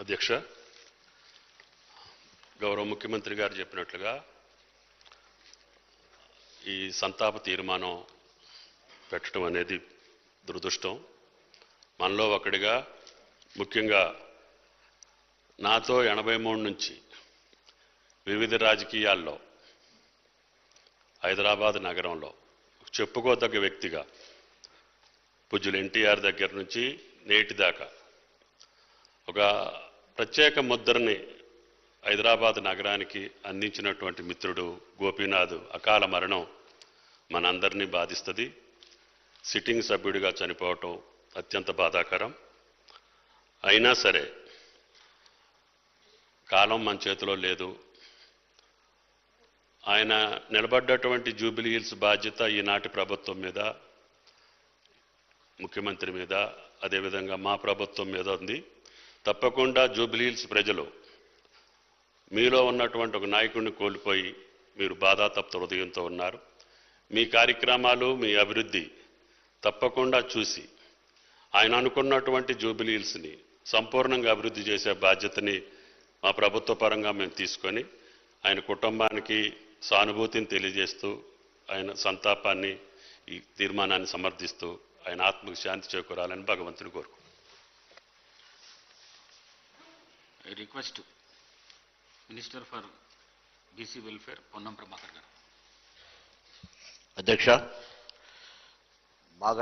అధ్యక్ష గౌరవ ముఖ్యమంత్రి గారు చెప్పినట్లుగా ఈ సంతాప తీర్మానం పెట్టడం అనేది దురదృష్టం. మనలో ఒకడిగా ముఖ్యంగా నాతో ఎనభై మూడు నుంచి వివిధ రాజకీయాల్లో హైదరాబాద్ నగరంలో చెప్పుకోదగ్గ వ్యక్తిగా పూజ్యులు ఎన్టీఆర్ దగ్గర నుంచి నేటి దాకా ఒక ప్రత్యేక ముద్రని హైదరాబాద్ నగరానికి అందించినటువంటి మిత్రుడు గోపీనాథ్ అకాల మరణం మనందరినీ బాధిస్తుంది. సిట్టింగ్ సభ్యుడిగా చనిపోవటం అత్యంత బాధాకరం. అయినా సరే కాలం మన చేతిలో లేదు. ఆయన నిలబడ్డటువంటి జూబిలీ హిల్స్ బాధ్యత ఈనాటి ప్రభుత్వం మీద ముఖ్యమంత్రి మీద అదేవిధంగా మా ప్రభుత్వం మీద ఉంది. తప్పకుండా జూబ్లీహిల్స్ ప్రజలు మీలో ఉన్నటువంటి ఒక నాయకుడిని కోల్పోయి మీరు బాధాతప్త హృదయంతో ఉన్నారు. మీ కార్యక్రమాలు మీ అభివృద్ధి తప్పకుండా చూసి ఆయన అనుకున్నటువంటి జూబిలిహిల్స్ని సంపూర్ణంగా అభివృద్ధి చేసే బాధ్యతని మా ప్రభుత్వ పరంగా మేము తీసుకొని ఆయన కుటుంబానికి సానుభూతిని తెలియజేస్తూ ఆయన సంతాపాన్ని ఈ తీర్మానాన్ని సమర్థిస్తూ ఆయన ఆత్మకు శాంతి చేకూరాలని భగవంతుని కోరుకుంటున్నాను request minister for BC welfare Ponnam Prabhakar garu. అధ్యక్ష మాగంటి